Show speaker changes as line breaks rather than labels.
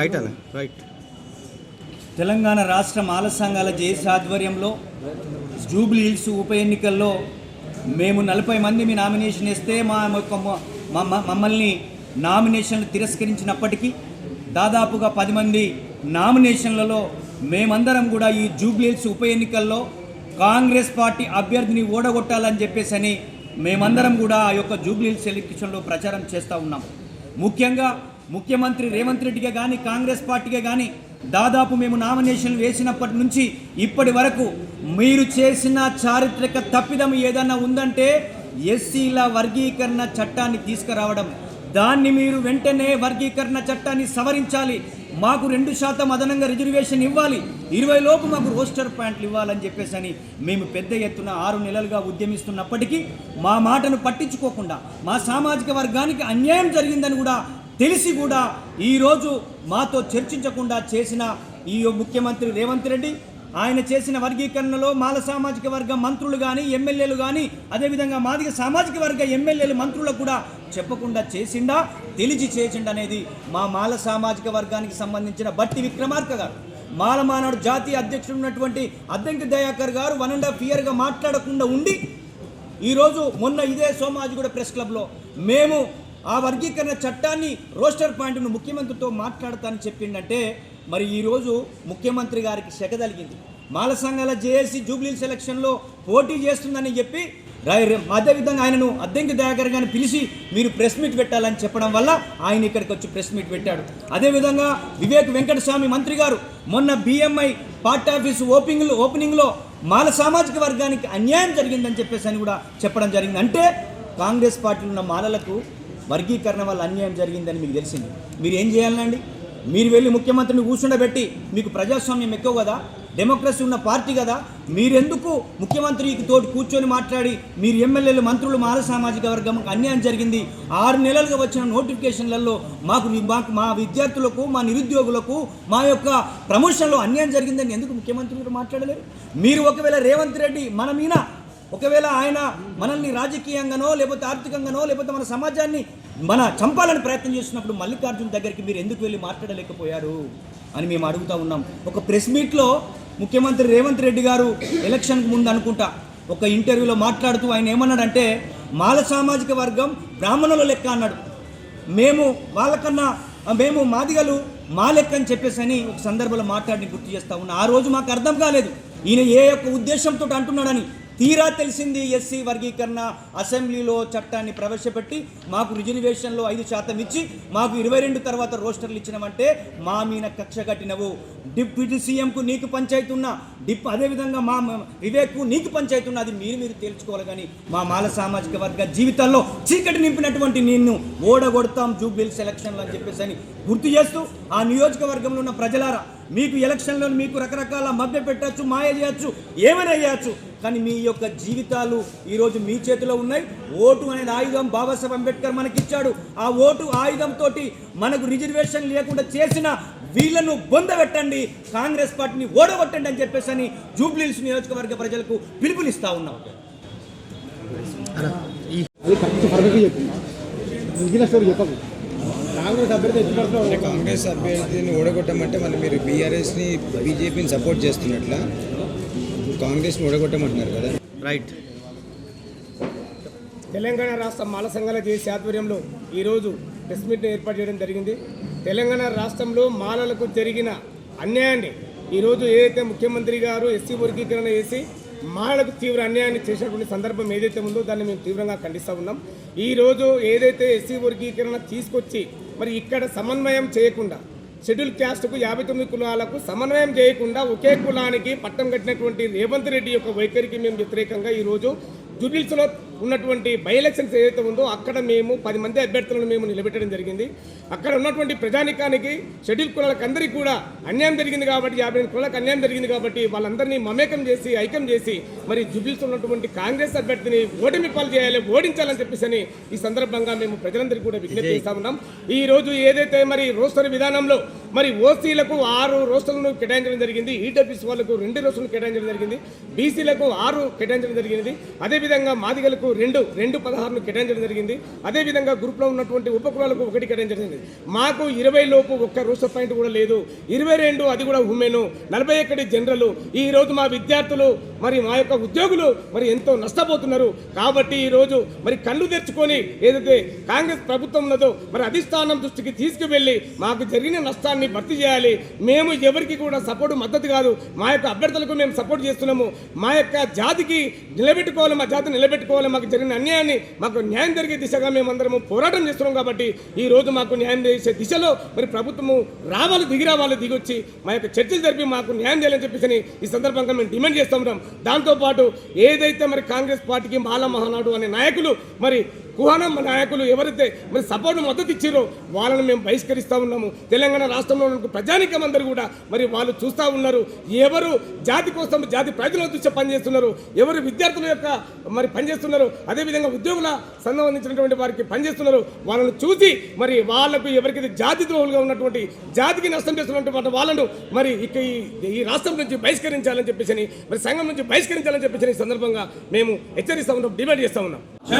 Right అన్న right
Telangana రాష్ట్ర మాల సంఘాల జేఏసీ ఆధ్వర్యంలో జూబ్లీ హిల్స్ ఉప ఎన్నికల్లో మేము నలభై మంది మీ నామినేషన్ ఇస్తే మా యొక్క మ- మమ్మల్ని నామినేషన్లు తిరస్కరించినప్పటికీ దాదాపుగా పది మంది నామినేషన్లలో మేమందరం కూడా ఈ జూబ్లీ హిల్స్ ఉప ఎన్నికల్లో కాంగ్రెస్ పార్టీ అభ్యర్థిని ఓడగొట్టాలని చెప్పేసి అని మేమందరం కూడా ఆ యొక్క జూబ్లీహిల్స్ ఎలక్షన్లో ప్రచారం చేస్తూ ఉన్నాం. ముఖ్యంగా ముఖ్యమంత్రి రేవంత్ రెడ్డిగా కానీ కాంగ్రెస్ పార్టీగా కానీ దాదాపు మేము నామినేషన్లు వేసినప్పటి నుంచి ఇప్పటి వరకు మీరు చేసిన చారిత్రక తప్పిదం ఏదన్నా ఉందంటే ఎస్సీల వర్గీకరణ చట్టాన్ని తీసుకురావడం. దాన్ని మీరు వెంటనే వర్గీకరణ చట్టాన్ని సవరించాలి. మాకు రెండు శాతం అదనంగా రిజర్వేషన్ ఇవ్వాలి. ఇరవై లోపు మాకు రోస్టర్ పాయింట్లు ఇవ్వాలని చెప్పేసి అని మేము పెద్ద ఎత్తున ఆరు నెలలుగా ఉద్యమిస్తున్నప్పటికీ మా మాటను పట్టించుకోకుండా మా సామాజిక వర్గానికి అన్యాయం జరిగిందని కూడా తెలిసి కూడా ఈరోజు మాతో చర్చించకుండా చేసిన ఈ ముఖ్యమంత్రి రేవంత్ రెడ్డి ఆయన చేసిన వర్గీకరణలో మాల సామాజిక వర్గ మంత్రులు కానీ ఎమ్మెల్యేలు కానీ అదేవిధంగా మాదిగ సామాజిక వర్గ ఎమ్మెల్యేలు మంత్రులకు కూడా చెప్పకుండా చేసిండా తెలిసి చేసిండా అనేది మా మాల సామాజిక వర్గానికి సంబంధించిన బట్టి విక్రమార్క గారు. మాల మానాడు జాతీయ అధ్యక్షుడు ఉన్నటువంటి అద్దంకి దయాకర్ గారు వన్ అండ్ హాఫ్ ఇయర్గా మాట్లాడకుండా ఉండి ఈరోజు మొన్న ఇదే సోమాజిగూడ ప్రెస్ క్లబ్లో మేము ఆ వర్గీకరణ చట్టాన్ని రోస్టర్ పాయింట్ను ముఖ్యమంత్రితో మాట్లాడతానని చెప్పిండంటే మరి ఈరోజు ముఖ్యమంత్రి గారికి శక తలిగింది మాల సంఘాల జేఏసీ జూబ్లీ సెలక్షన్లో పోటీ చేస్తుందని చెప్పి అదేవిధంగా ఆయనను అద్దెంకి దయాకర్ గారిని పిలిచి మీరు ప్రెస్ మీట్ పెట్టాలని చెప్పడం వల్ల ఆయన ఇక్కడికి వచ్చి ప్రెస్ మీట్ పెట్టాడు. అదేవిధంగా వివేక్ వెంకటస్వామి మంత్రి గారు మొన్న బిఎంఐ పార్ట్ ఆఫీస్ ఓపెనింగ్లో ఓపెనింగ్లో మాల సామాజిక వర్గానికి అన్యాయం జరిగిందని చెప్పేసి అని కూడా చెప్పడం జరిగింది. అంటే కాంగ్రెస్ పార్టీలో ఉన్న మాలలకు వర్గీకరణ వల్ల అన్యాయం జరిగిందని మీకు తెలిసింది. మీరు ఏం చేయాలండి? మీరు వెళ్ళి ముఖ్యమంత్రిని కూర్చుండబెట్టి మీకు ప్రజాస్వామ్యం ఎక్కువ కదా? డెమోక్రసీ ఉన్న పార్టీ కదా? మీరెందుకు ముఖ్యమంత్రికి తోటి కూర్చొని మాట్లాడి మీరు ఎమ్మెల్యేలు మంత్రులు మాల సామాజిక వర్గం అన్యాయం జరిగింది? ఆరు నెలలుగా వచ్చిన నోటిఫికేషన్లలో మాకు మాకు మా విద్యార్థులకు మా నిరుద్యోగులకు మా యొక్క ప్రమోషన్లో అన్యాయం జరిగిందని ఎందుకు ముఖ్యమంత్రి మాట్లాడలేరు? మీరు ఒకవేళ రేవంత్ రెడ్డి మన మీద ఒకవేళ ఆయన మనల్ని రాజకీయంగానో లేకపోతే ఆర్థికంగానో లేకపోతే మన సమాజాన్ని మన చంపాలని ప్రయత్నం చేస్తున్నప్పుడు మల్లికార్జున్ దగ్గరికి మీరు ఎందుకు వెళ్ళి మాట్లాడలేకపోయారు అని మేము అడుగుతా ఉన్నాం. ఒక ప్రెస్ మీట్లో ముఖ్యమంత్రి రేవంత్ రెడ్డి గారు ఎలక్షన్కి ముందు అనుకుంటా ఒక ఇంటర్వ్యూలో మాట్లాడుతూ ఆయన ఏమన్నాడంటే మాల సామాజిక వర్గం బ్రాహ్మణుల లెక్క అన్నాడు. మేము వాళ్ళకన్నా మేము మాదిగలు మా లెక్క అని చెప్పేసి అని ఒక సందర్భంలో మాట్లాడిని గుర్తు చేస్తా ఉన్నా. ఆ రోజు మాకు అర్థం కాలేదు. ఈయన ఏ యొక్క ఉద్దేశంతో అంటున్నాడని. తీరా తెలిసింది ఎస్సీ వర్గీకరణ అసెంబ్లీలో చట్టాన్ని ప్రవేశపెట్టి మాకు రిజర్వేషన్లో ఐదు శాతం ఇచ్చి మాకు ఇరవై రెండు తర్వాత రోస్టర్లు ఇచ్చినవంటే మా మీద కక్ష కట్టినవు. డిప్యూటీ సీఎంకు నీకు పంచాయతీ ఉన్నా డిప్ అదేవిధంగా మా వివేక్కు నీకు పంచాయతీ ఉన్నా అది మీరు మీరు తేల్చుకోవాలి కానీ మా మాల సామాజిక వర్గ జీవితాల్లో చీకటి నింపినటువంటి నిన్ను ఓడగొడతాం జూబ్లీ సెలక్షన్లు అని చెప్పేసి అని గుర్తు చేస్తూ ఆ నియోజకవర్గంలో ఉన్న ప్రజలారా మీకు ఎలక్షన్లో మీకు రకరకాల మభ్య పెట్టచ్చు మాయ చేయొచ్చు ఏమైనా చేయొచ్చు. కానీ మీ యొక్క జీవితాలు ఈరోజు మీ చేతిలో ఉన్నాయి. ఓటు అనేది ఆయుధం బాబాసాహెబ్ అంబేద్కర్ మనకిచ్చాడు. ఆ ఓటు ఆయుధంతో మనకు రిజర్వేషన్ లేకుండా చేసిన వీళ్ళను బొందబెట్టండి కాంగ్రెస్ పార్టీని ఓడగొట్టండి అని చెప్పేసి అని జూబ్లీహిల్స్ నియోజకవర్గ ప్రజలకు పిలుపునిస్తా ఉన్నాం.
అది కరెక్ట్ చెప్పు. మిగిలిన స్టోరీ చెప్పకు. కాంగ్రెస్
అభ్యర్థిని ఓడగొట్టమంటే మళ్ళీ మీరు బీఆర్ఎస్ని బీజేపీని సపోర్ట్ చేస్తున్నట్ల? కాంగ్రెస్ని ఓడగొట్టమంటున్నారు కదా.
రైట్
తెలంగాణ రాష్ట్ర మాల సంఘాల చేసే ఆధ్వర్యంలో ఈరోజు ప్రెస్ మీట్ని ఏర్పాటు చేయడం జరిగింది. తెలంగాణ రాష్ట్రంలో మాలలకు జరిగిన అన్యాయాన్ని ఈరోజు ఏదైతే ముఖ్యమంత్రి గారు ఎస్సీ వర్గీకరణ చేసి మాలలకు తీవ్ర అన్యాయాన్ని చేసినటువంటి సందర్భం ఏదైతే ఉందో దాన్ని మేము తీవ్రంగా ఖండిస్తూ ఉన్నాం. ఈరోజు ఏదైతే ఎస్సీ వర్గీకరణ తీసుకొచ్చి మరి ఇక్కడ సమన్వయం చేయకుండా షెడ్యూల్ క్యాస్ట్కు యాభై తొమ్మిది కులాలకు సమన్వయం చేయకుండా ఒకే కులానికి పట్టం కట్టినటువంటి రేవంత్ రెడ్డి యొక్క వైఖరికి మేము వ్యతిరేకంగా ఈరోజు జూబిల్స్లో ఉన్నటువంటి బై ఎలక్షన్స్ ఏదైతే ఉందో అక్కడ మేము పది మంది అభ్యర్థులను మేము నిలబెట్టడం జరిగింది. అక్కడ ఉన్నటువంటి ప్రజానికానికి షెడ్యూల్ కులాలకు అందరికీ కూడా అన్యాయం జరిగింది కాబట్టి యాభై కులాలకు అన్యాయం జరిగింది కాబట్టి వాళ్ళందరినీ మమేకం చేసి ఐక్యం చేసి మరి జూబిల్స్ ఉన్నటువంటి కాంగ్రెస్ అభ్యర్థిని ఓటమి పాలు చేయాలి ఓడించాలని చెప్పేసి అని ఈ సందర్భంగా మేము ప్రజలందరికీ కూడా విజ్ఞప్తి చేస్తా ఉన్నాం. ఈ రోజు ఏదైతే మరి రోస్టర్ విధానంలో మరి ఓసీలకు ఆరు రోజులను కేటాయించడం జరిగింది ఈడబ్ల్యూసీ వాళ్ళకు రెండు రోజులను కేటాయించడం జరిగింది బీసీలకు ఆరు కేటాయించడం జరిగింది అదేవిధంగా మాదిగలకు రెండు రెండు పదహారును కేటాయించడం జరిగింది అదేవిధంగా గ్రూప్లో ఉన్నటువంటి ఉపకులాలకు ఒకటి కేటాయించడం జరిగింది. మాకు ఇరవై లోపు ఒక్క రోజు పాయింట్ కూడా లేదు. ఇరవై రెండు అది కూడా ఉమెను. నలభై ఒకటి జనరల్. ఈ రోజు మా విద్యార్థులు మరి మా యొక్క ఉద్యోగులు మరి ఎంతో నష్టపోతున్నారు. కాబట్టి ఈ రోజు మరి కళ్ళు తెరుచుకొని ఏదైతే కాంగ్రెస్ ప్రభుత్వం ఉన్నదో మరి అధిష్టానం దృష్టికి తీసుకువెళ్ళి మాకు జరిగిన నష్టాన్ని భర్తీ చేయాలి. మేము ఎవరికి కూడా సపోర్టు మద్దతు కాదు. మా యొక్క అభ్యర్థులకు మేము సపోర్ట్ చేస్తున్నాము. మా యొక్క జాతికి నిలబెట్టుకోవాలి మా జాతిని నిలబెట్టుకోవాలి మాకు జరిగిన అన్యాయాన్ని మాకు న్యాయం జరిగే దిశగా మేమందరము పోరాటం చేస్తున్నాం కాబట్టి ఈ రోజు మాకు న్యాయం చేసే దిశలో మరి ప్రభుత్వము రావాలి దిగి రావాలి దిగొచ్చి మా యొక్క చర్చలు జరిపి మాకు న్యాయం చేయాలని చెప్పేసి ఈ సందర్భంగా మేము డిమాండ్ చేస్తూ ఉన్నాం. దాంతోపాటు ఏదైతే మరి కాంగ్రెస్ పార్టీకి మాల మహానాడు అనే నాయకులు మరి కుహానం నాయకులు ఎవరైతే మరి సపోర్ట్ మద్దతు ఇచ్చారో వాళ్ళని మేము బహిష్కరిస్తూ ఉన్నాము. తెలంగాణ రాష్ట్రంలో ప్రజానికం అందరూ కూడా మరి వాళ్ళు చూస్తూ ఉన్నారు. ఎవరు జాతి కోసం జాతి ప్రజల దృష్ట్యా పనిచేస్తున్నారు ఎవరు విద్యార్థుల యొక్క మరి పనిచేస్తున్నారు అదేవిధంగా ఉద్యోగుల సంబంధించినటువంటి వారికి పనిచేస్తున్నారు. వాళ్ళని చూసి మరి వాళ్ళకు ఎవరికైతే జాతి ద్రోహులుగా ఉన్నటువంటి జాతికి నష్టం చేస్తున్నటువంటి వాళ్ళను మరి ఇక ఈ- రాష్ట్రం నుంచి బహిష్కరించాలని చెప్పేసి మరి సంఘం నుంచి బహిష్కరించాలని చెప్పేసి సందర్భంగా మేము హెచ్చరిస్తా ఉన్నాం డిమాండ్ చేస్తా ఉన్నాం.